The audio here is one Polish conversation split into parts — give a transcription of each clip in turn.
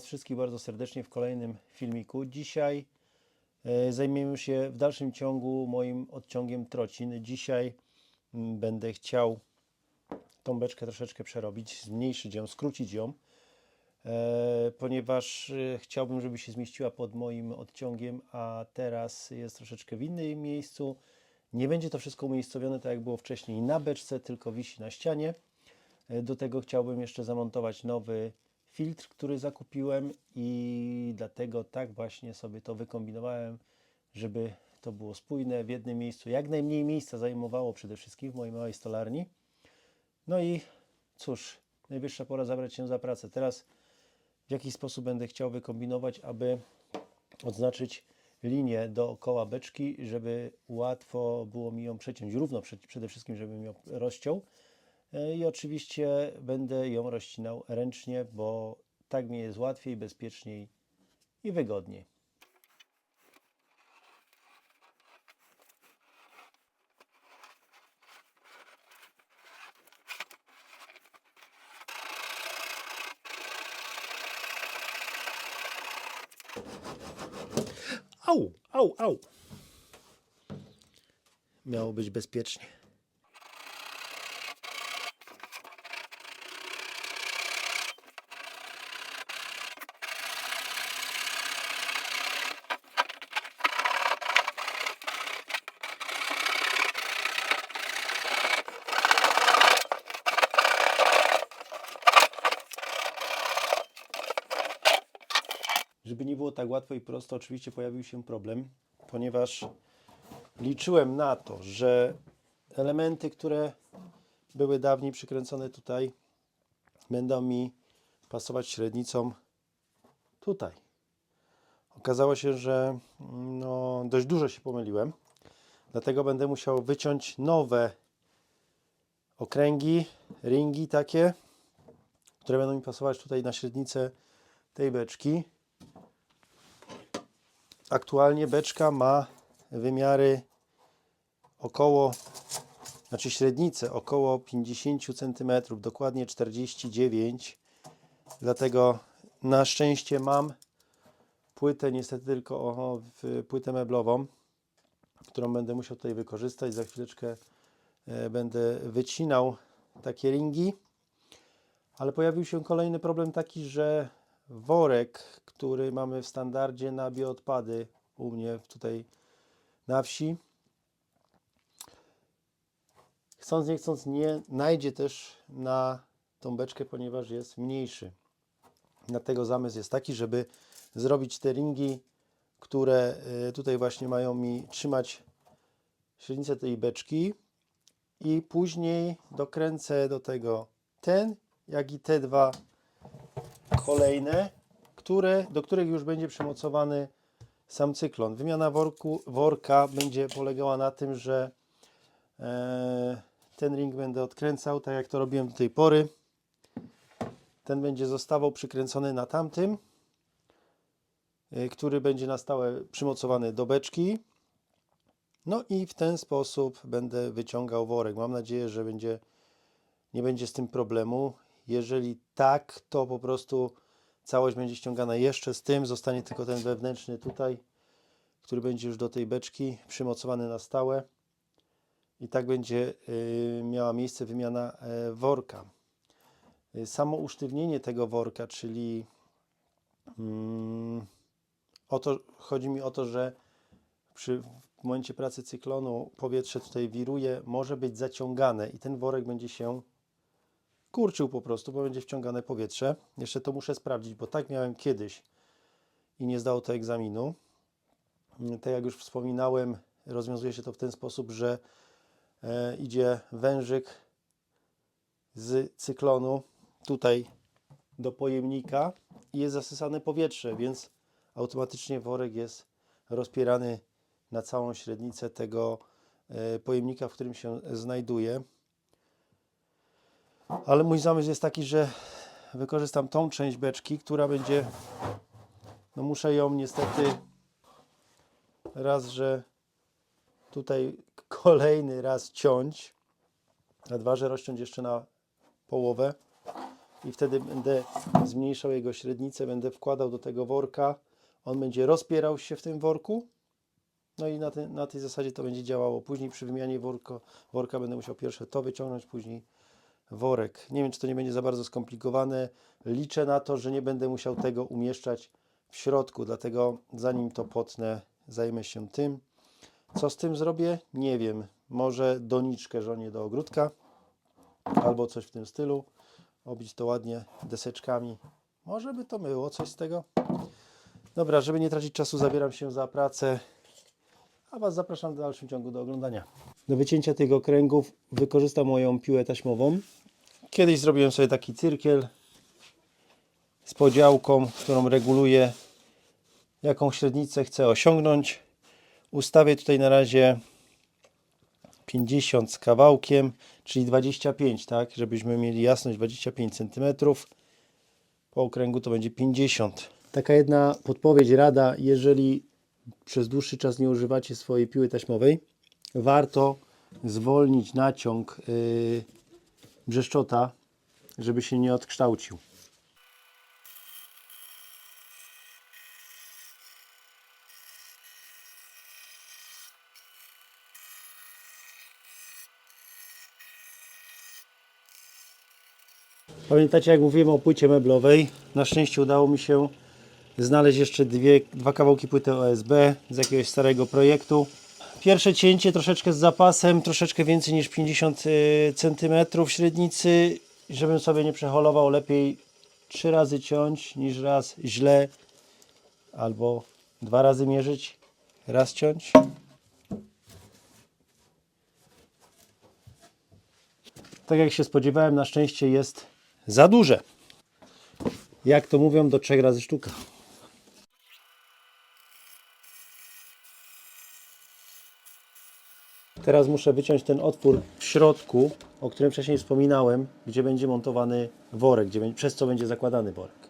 Was wszystkich bardzo serdecznie w kolejnym filmiku. Dzisiaj e, zajmiemy się w dalszym ciągu moim odciągiem trocin. Dzisiaj mm, będę chciał tą beczkę troszeczkę przerobić, zmniejszyć ją, skrócić ją, e, ponieważ e, chciałbym, żeby się zmieściła pod moim odciągiem, a teraz jest troszeczkę w innym miejscu. Nie będzie to wszystko umiejscowione tak jak było wcześniej na beczce, tylko wisi na ścianie. Do tego chciałbym jeszcze zamontować nowy filtr, który zakupiłem i dlatego tak właśnie sobie to wykombinowałem, żeby to było spójne w jednym miejscu. Jak najmniej miejsca zajmowało przede wszystkim w mojej małej stolarni. No i cóż, najwyższa pora zabrać się za pracę. Teraz w jaki sposób będę chciał wykombinować, aby odznaczyć linię dookoła beczki, żeby łatwo było mi ją przeciąć, równo prze- przede wszystkim, żebym ją rozciął. E, I oczywiście będę ją rozcinał ręcznie, bo tak mi jest łatwiej, bezpieczniej i wygodniej. Au, au, au. Miało być bezpiecznie. Żeby nie było tak łatwo i prosto, oczywiście pojawił się problem, ponieważ liczyłem na to, że elementy, które były dawniej przykręcone tutaj, będą mi pasować średnicą tutaj. Okazało się, że no, dość dużo się pomyliłem, dlatego będę musiał wyciąć nowe okręgi, ringi takie, które będą mi pasować tutaj na średnicę tej beczki. Aktualnie beczka ma wymiary około, znaczy średnicę około 50 cm, dokładnie 49. Dlatego na szczęście mam płytę, niestety tylko o, płytę meblową, którą będę musiał tutaj wykorzystać. Za chwileczkę e, będę wycinał takie ringi. Ale pojawił się kolejny problem taki, że worek, który mamy w standardzie na bioodpady u mnie tutaj na wsi, chcąc nie chcąc nie najdzie też na tą beczkę, ponieważ jest mniejszy. Dlatego zamysł jest taki, żeby zrobić te ringi, które y, tutaj właśnie mają mi trzymać średnicę tej beczki i później dokręcę do tego ten, jak i te dwa kolejne, które, do których już będzie przymocowany sam cyklon. Wymiana worku, worka będzie polegała na tym, że e, ten ring będę odkręcał, tak jak to robiłem do tej pory. Ten będzie zostawał przykręcony na tamtym, e, który będzie na stałe przymocowany do beczki. No i w ten sposób będę wyciągał worek. Mam nadzieję, że będzie, nie będzie z tym problemu. Jeżeli tak, to po prostu całość będzie ściągana jeszcze z tym. Zostanie tylko ten wewnętrzny tutaj, który będzie już do tej beczki przymocowany na stałe. I tak będzie y, miała miejsce wymiana e, worka. Y, Samo usztywnienie tego worka, czyli mm, o to, chodzi mi o to, że przy w momencie pracy cyklonu powietrze tutaj wiruje, może być zaciągane i ten worek będzie się kurczył po prostu, bo będzie wciągane powietrze. Jeszcze to muszę sprawdzić, bo tak miałem kiedyś i nie zdało to egzaminu. Tak jak już wspominałem, rozwiązuje się to w ten sposób, że e, idzie wężyk z cyklonu tutaj do pojemnika i jest zasysane powietrze, więc automatycznie worek jest rozpierany na całą średnicę tego e, pojemnika, w którym się znajduje. Ale mój zamysł jest taki, że wykorzystam tą część beczki, która będzie. No muszę ją niestety raz, że tutaj kolejny raz ciąć, a dwa, że rozciąć jeszcze na połowę. i wtedy będę zmniejszał jego średnicę, będę wkładał do tego worka. On będzie rozpierał się w tym worku. No i na, te, na tej zasadzie to będzie działało. Później przy wymianie worka, worka będę musiał pierwsze to wyciągnąć, później worek. Nie wiem, czy to nie będzie za bardzo skomplikowane. Liczę na to, że nie będę musiał tego umieszczać w środku, dlatego zanim to potnę, zajmę się tym. Co z tym zrobię? Nie wiem. Może doniczkę żonie do ogródka albo coś w tym stylu. Obić to ładnie deseczkami. Może by to było coś z tego. Dobra, żeby nie tracić czasu, zabieram się za pracę, a Was zapraszam w dalszym ciągu do oglądania. Do wycięcia tych okręgów wykorzystam moją piłę taśmową. Kiedyś zrobiłem sobie taki cyrkiel z podziałką, którą reguluję, jaką średnicę chcę osiągnąć. Ustawię tutaj na razie 50 z kawałkiem, czyli 25, tak, żebyśmy mieli jasność 25 cm. Po okręgu to będzie 50. Taka jedna podpowiedź, rada, jeżeli przez dłuższy czas nie używacie swojej piły taśmowej, warto zwolnić naciąg yy, brzeszczota, żeby się nie odkształcił. Pamiętacie, jak mówiłem o płycie meblowej? Na szczęście udało mi się znaleźć jeszcze dwie, dwa kawałki płyty OSB z jakiegoś starego projektu. Pierwsze cięcie troszeczkę z zapasem, troszeczkę więcej niż 50 cm średnicy. Żebym sobie nie przeholował, lepiej trzy razy ciąć niż raz źle albo dwa razy mierzyć, raz ciąć. Tak jak się spodziewałem, na szczęście jest za duże. Jak to mówią, do trzech razy sztuka. Teraz muszę wyciąć ten otwór w środku, o którym wcześniej wspominałem, gdzie będzie montowany worek, gdzie, przez co będzie zakładany worek.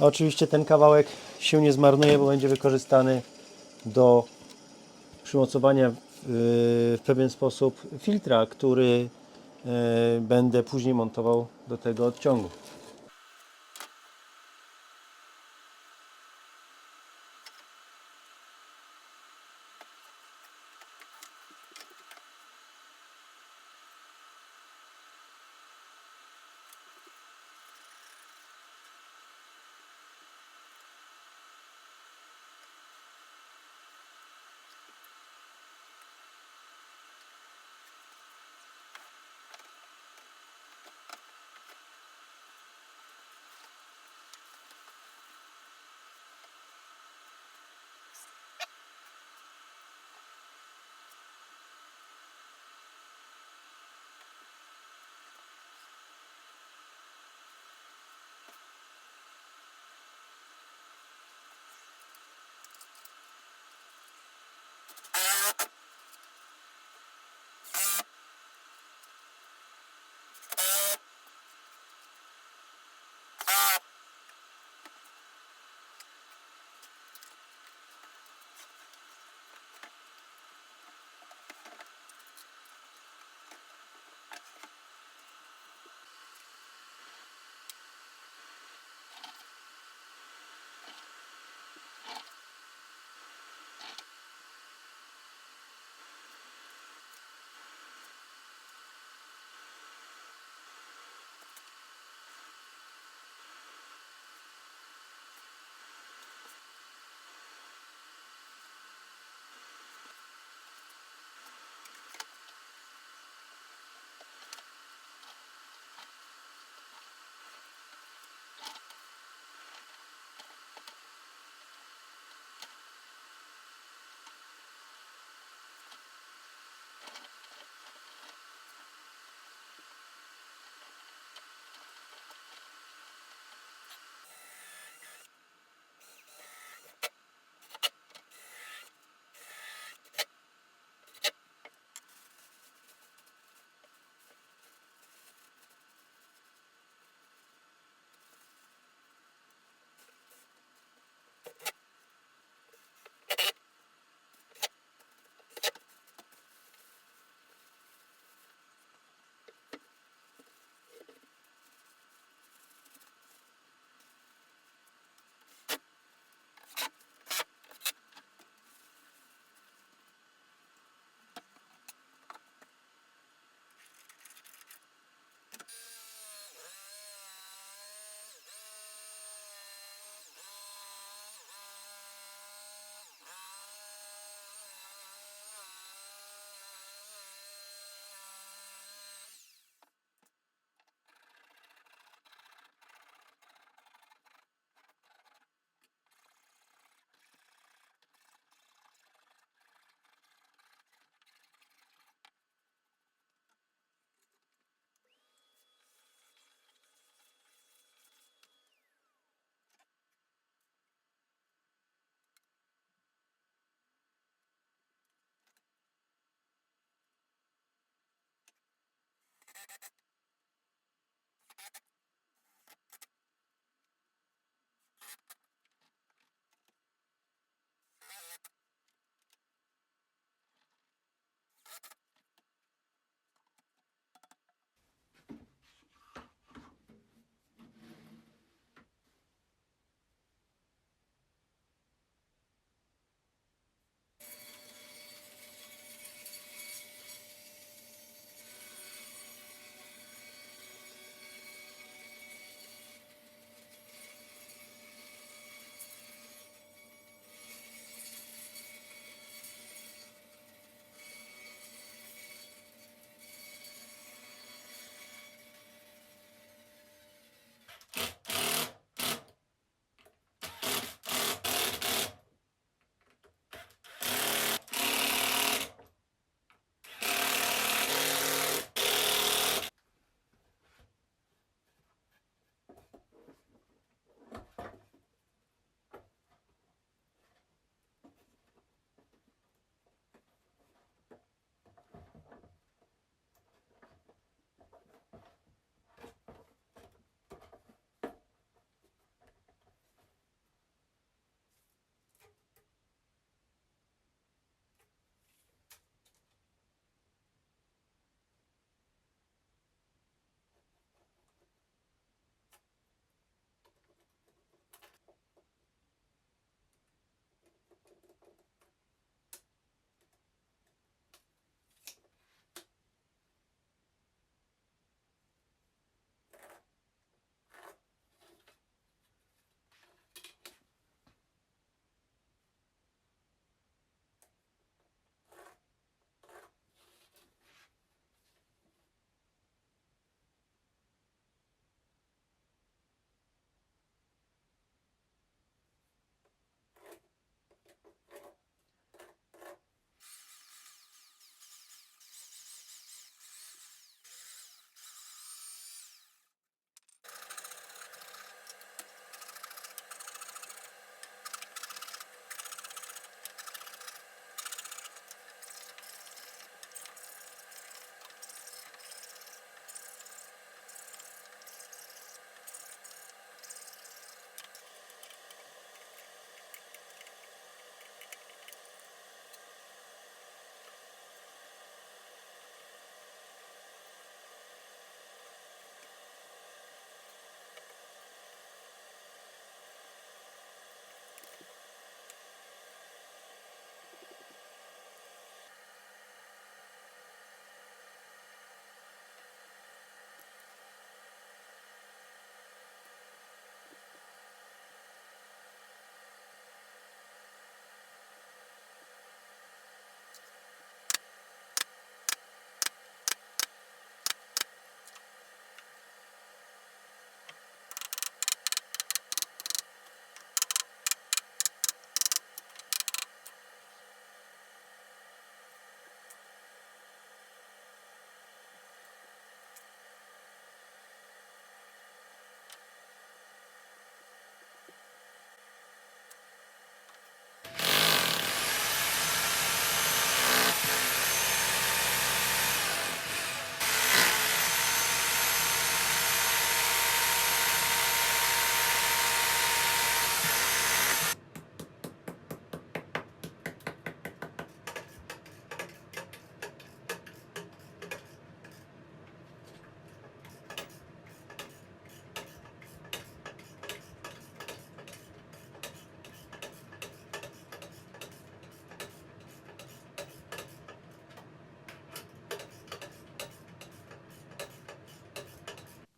A Oczywiście ten kawałek się nie zmarnuje, bo będzie wykorzystany do przymocowania w, w pewien sposób filtra, który e, będę później montował do tego odciągu.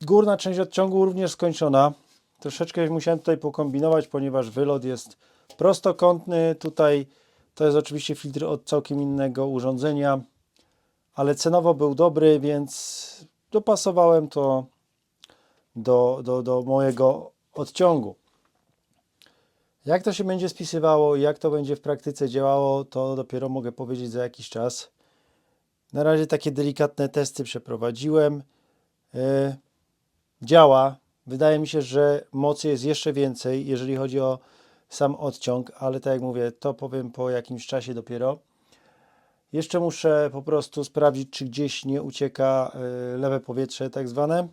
Górna część odciągu również skończona. Troszeczkę musiałem tutaj pokombinować, ponieważ wylot jest prostokątny. Tutaj to jest oczywiście filtr od całkiem innego urządzenia, ale cenowo był dobry, więc dopasowałem to do, do, do mojego odciągu. Jak to się będzie spisywało, jak to będzie w praktyce działało, to dopiero mogę powiedzieć za jakiś czas. Na razie takie delikatne testy przeprowadziłem. Yy, działa. Wydaje mi się, że mocy jest jeszcze więcej, jeżeli chodzi o sam odciąg, ale tak jak mówię, to powiem po jakimś czasie dopiero. Jeszcze muszę po prostu sprawdzić, czy gdzieś nie ucieka y, lewe powietrze, tak zwane.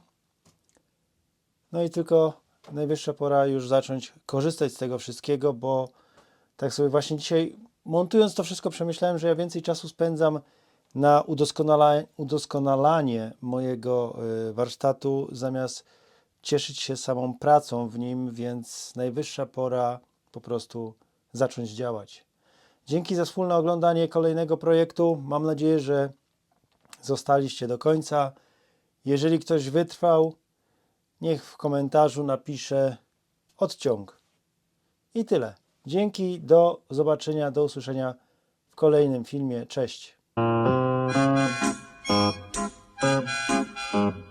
No i tylko najwyższa pora już zacząć korzystać z tego wszystkiego, bo tak sobie właśnie dzisiaj montując to wszystko przemyślałem, że ja więcej czasu spędzam na udoskonala- udoskonalanie mojego y, warsztatu zamiast cieszyć się samą pracą w nim, więc najwyższa pora po prostu zacząć działać. Dzięki za wspólne oglądanie kolejnego projektu. Mam nadzieję, że zostaliście do końca. Jeżeli ktoś wytrwał, niech w komentarzu napisze odciąg. I tyle. Dzięki, do zobaczenia, do usłyszenia w kolejnym filmie. Cześć. Thank you.